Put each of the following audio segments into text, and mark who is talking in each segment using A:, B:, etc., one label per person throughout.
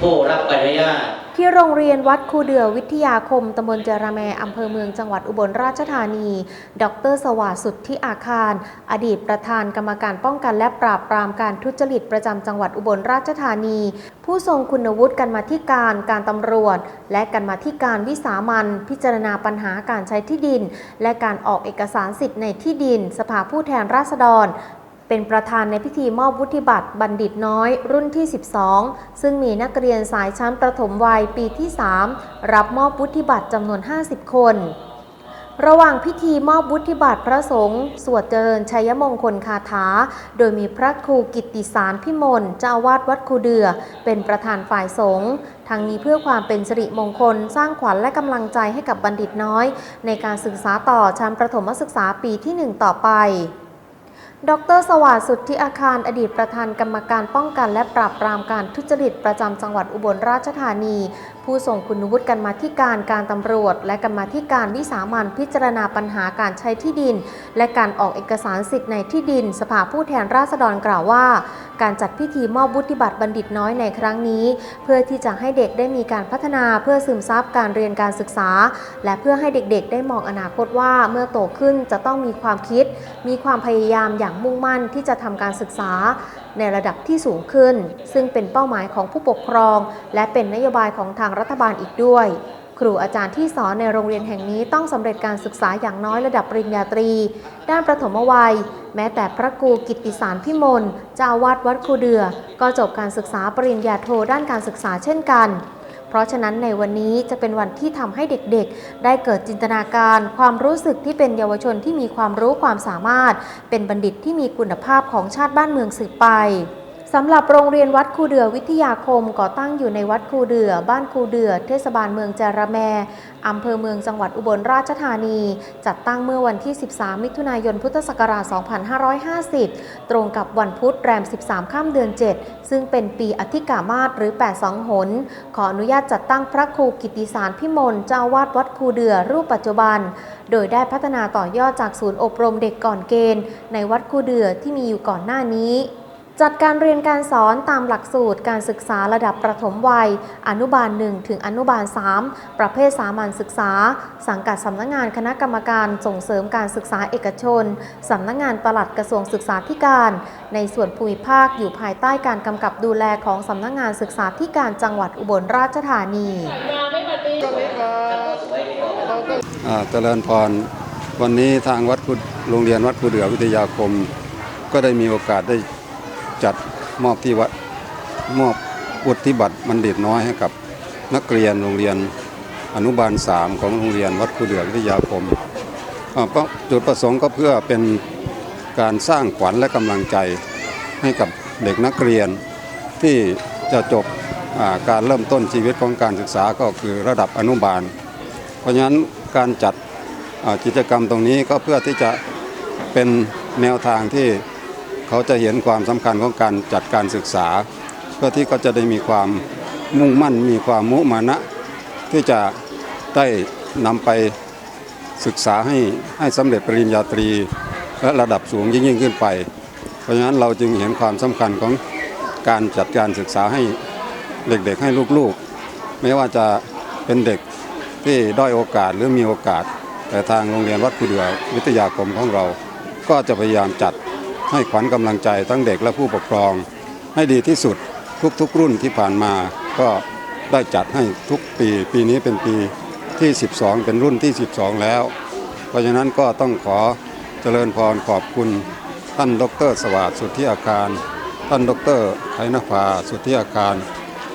A: ผู้รับอนุญาต
B: ที่โรงเรียนวัดคูเดือวิทยาคมตำบลเจรแมอำเภอเมืองจังหวัดอุบลราชธานี ดร สวัสดิ์สุทธิอาคาร อดีตประธานกรรมการป้องกันและปราบปรามการทุจริตประจำจังหวัดอุบลราชธานี ผู้ทรงคุณวุฒิกันมาธิการการตำรวจ และกันมาธิการวิสามันพิจารณาปัญหาการใช้ที่ดิน และการออกเอกสารสิทธิ์ในที่ดิน สภาผู้แทนราษฎร เป็นประธานในพิธีมอบวุฒิบัตรบัณฑิตน้อยรุ่นที่ 12 ซึ่งมีนักเรียนสายชั้นประถมวัยปีที่ 3 รับมอบวุฒิบัตรจำนวน 50 คน ระหว่างพิธีมอบวุฒิบัตรพระสงฆ์สวดเจริญชัยมงคลคาถา โดยมีพระครูกิติสารพิมลเจ้าวาสวัดคูเดือ เป็นประธานฝ่ายสงฆ์ทางนี้เพื่อความเป็นสิริมงคลสร้างขวัญและกำลังใจให้กับบัณฑิตน้อย ในการศึกษาต่อชั้นประถมศึกษาปีที่ 1 ต่อไป ดร สวัสดิ์สุทธิอาคารอดีตประธานกรรมการป้องกันและปราบปรามการทุจริตประจำจังหวัดอุบลราชธานี ผู้ส่งคุณวุฒิกันมาธิการการตำรวจ และกรรมาธิการวิสามันพิจารณาปัญหาการใช้ที่ดิน และการออกเอกสารสิทธิ์ในที่ดิน สภาผู้แทนราษฎรกล่าวว่า การจัดพิธีมอบวุฒิบัตรบัณฑิตน้อยในครั้งนี้ เพื่อที่จะให้เด็กได้มีการพัฒนาเพื่อซึมซับการเรียนการศึกษา และเพื่อให้เด็กๆ ได้มองอนาคตว่าเมื่อโตขึ้นจะต้องมีความคิด มีความพยายามอย่างมุ่งมั่นที่จะทำการศึกษาในระดับที่สูงขึ้น ซึ่งเป็นเป้าหมายของผู้ปกครอง และเป็นนโยบายของทางรัฐบาลอีกด้วย ครูอาจารย์ที่สอนในโรงเรียนแห่งนี้ต้องสำเร็จการศึกษาอย่างน้อยระดับปริญญาตรี ด้านประถมวัย แม้แต่พระครูกิติสารพิมลเจ้าอาวาดวัดครูเดือ ก็จบการศึกษาปริญญาโทด้านการศึกษาเช่นกันเพราะฉะนั้นในวันนี้จะเป็นวันที่ทำให้เด็กๆ ได้เกิดจินตนาการ ความรู้สึกที่เป็นเยาวชนที่มีความรู้ความสามารถ เป็นบัณฑิตที่มีคุณภาพของชาติบ้านเมืองสืบไป สำหรับโรงเรียนวัดคูเดือวิทยาคมก่อตั้งอยู่ในวัดคูเดือ บ้านคูเดือ เทศบาลเมืองจาระแมอำเภอเมืองจังหวัดอุบลราชธานี จัดตั้งเมื่อวันที่ 13 มิถุนายนพุทธศักราช 2550 ตรงกับวันพุธแรม 13 ข้ามเดือน 7 ซึ่งเป็นปีอธิกามาศหรือ 82 หน ขออนุญาตจัดตั้งพระครูกิติสารพิมลเจ้าวาดวัดคูเดือรูปปัจจุบัน โดยได้พัฒนาต่อยอดจากศูนย์อบรมเด็กก่อนเกณฑ์ ในวัดคูเดือที่มีอยู่ก่อนหน้านี้ จัดการเรียนการสอนตามหลักสูตรการศึกษาระดับประถมวัย อนุบาล 1 ถึงอนุบาล 3 ประเภทสามัญศึกษา สังกัดสำนักงงานคณะกรรมการส่งเสริมการศึกษาเอกชน สำนักงงานปลัดกระทรวงศึกษาธิการ ในส่วนภูมิภาคอยู่ภายใต้การกำกับดูแลของสำนักงงานศึกษาธิการจังหวัดอุบลราชธานี
C: อาเจริญพรวันนี้ทางวัดกุดโรงเรียนวัดกุเดือวิทยาคม ก็ได้มีโอกาสได้ จัดมอบที่วัดมอบวุฒิบัตรบัณฑิตน้อยให้กับนักเรียนโรงเรียนอนุบาล3ของโรงเรียนวัดกุเดือวิทยาคมจุดประสงค์ก็เพื่อเป็นการสร้างขวัญและกำลังใจให้กับเด็กนักเรียนที่จะจบการเริ่มต้นชีวิตของการศึกษาก็คือระดับอนุบาล เพราะฉะนั้นการจัดกิจกรรมตรงนี้ก็เพื่อที่จะเป็นแนวทางที่ เขาจะเห็นความสำคัญของการจัดการศึกษา เพื่อที่เขาจะได้มีความมุ่งมั่นมีความมุมานะ ที่จะได้นำไปศึกษาให้ให้สำเร็จปริญญาตรีและระดับสูงยิ่งยิ่งขึ้นไป เพราะฉะนั้นเราจึงเห็นความสำคัญของการจัดการศึกษาให้เด็กๆให้ลูกๆ ไม่ว่าจะเป็นเด็กที่ด้อยโอกาสหรือมีโอกาส แต่ทางโรงเรียนวัดคูเดือวิทยาคมของเรา ก็จะพยายามจัด ให้ขวัญกำลังใจทั้งเด็กและผู้ปกครอง ให้ดีที่สุดทุกๆรุ่นที่ผ่านมา ก็ได้จัดให้ทุกปี ปีนี้เป็นปีที่ 12 เป็นรุ่นที่ 12 แล้ว เพราะฉะนั้นก็ต้องขอเจริญพรขอบคุณท่านดร สวัสดิ์สุทธิอาการ ท่านดรไทนภาสุทธิอาการ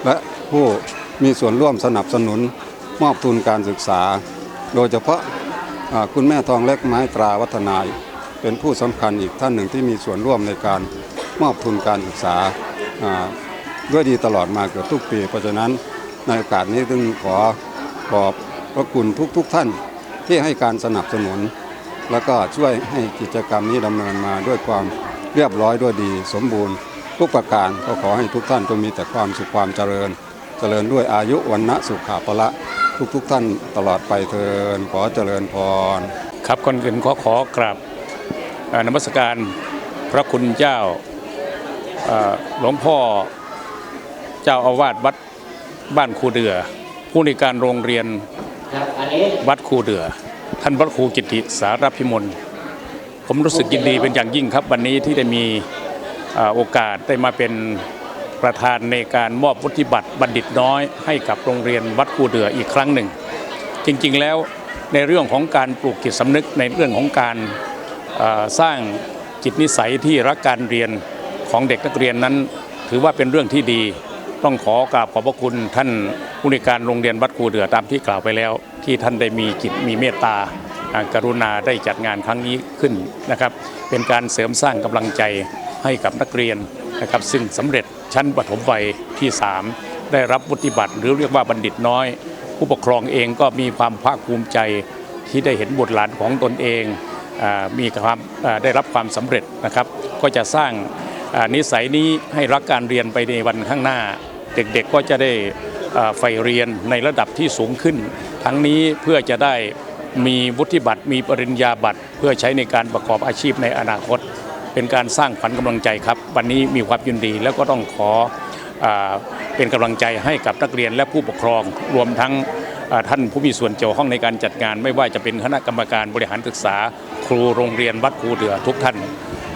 C: และผู้มีส่วนร่วมสนับสนุนมอบทุนการศึกษา โดยเฉพาะคุณแม่ทองเล็กไม้ตราวัฒนาย เป็นผู้สำคัญอีกท่านหนึ่งที่มีส่วนร่วมในการมอบทุนการศึกษาด้วยดีตลอดมาเกือบทุกปี เพราะฉะนั้นในโอกาสนี้จึงขอขอบพระคุณทุกๆทท่านที่ให้การสนับสนุน แล้วก็ช่วยให้กิจกรรมนี้ดำเนินมาด้วยความเรียบร้อยด้วยดี สมบูรณ์ทุกประการก็ขอให้ทุกท่านจงมีแต่ความสุขความเจริญ เจริญด้วยอายุวันนะสุขาภละทุกๆทท่านตลอดไปเทินขอเจริญพร
D: ครับก่อนอื่นขอขอกราบ นมัสการพระคุณเจ้าหลวงพ่อเจ้าอาวาสวัดบ้านครูเดือ ผู้ในการโรงเรียนวัดครูเดือ ท่านพระครูกิติสารพิมลผมรู้สึกยินดีเป็นอย่างยิ่งครับ วันนี้ที่ได้มีอโอกาสได้มาเป็นประธานในการมอบวุฒิบัตรบัณฑิตน้อยให้กับโรงเรียนวัดครูเดืออีกครั้งหนึ่ง จริงๆแล้วในเรื่องของการปลูกจิตสำนึกในเรื่องของการ สร้างจิตนิสัยที่รักการเรียนของเด็กนักเรียนนั้น ถือว่าเป็นเรื่องที่ดี ต้องขอกราบขอบพระคุณท่านผู้ในการโรงเรียนวัดครูเดือตามที่กล่าวไปแล้ว ที่ท่านได้มีจิตมีเมตตากรุณาได้จัดงานครั้งนี้ขึ้นนะครับ เป็นการเสริมสร้างกำลังใจให้กับนักเรียนนะครับซึ่งสำเร็จชั้นปฐมวัยที่ 3 ได้รับวุฒิบัตรหรือเรียกว่าบัณฑิตน้อย ผู้ปกครองเองก็มีความภาคภูมิใจที่ได้เห็นบุตรหลานของตนเอง มีความได้รับความสำเร็จนะครับ ก็จะสร้างนิสัยนี้ให้รักการเรียนไปในวันข้างหน้า เด็กๆก็จะได้ใฝ่เรียนในระดับที่สูงขึ้น ทั้งนี้เพื่อจะได้มีวุฒิบัตรมีปริญญาบัตร เพื่อใช้ในการประกอบอาชีพในอนาคต เป็นการสร้างขวัญกำลังใจครับ วันนี้มีความยินดีแล้วก็ต้องขออเป็นกำลังใจให้กับนักเรียนและผู้ปกครองรวมทั้ง ท่านผู้มีส่วนเกี่ยวข้องในการจัดงาน ไม่ว่าจะเป็นคณะกรรมการบริหารศึกษา ครูโรงเรียนวัดครูเดือทุกท่าน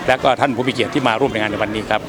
D: และก็ท่านผู้มีเกียรติที่มาร่วมในงานในวันนี้ครับ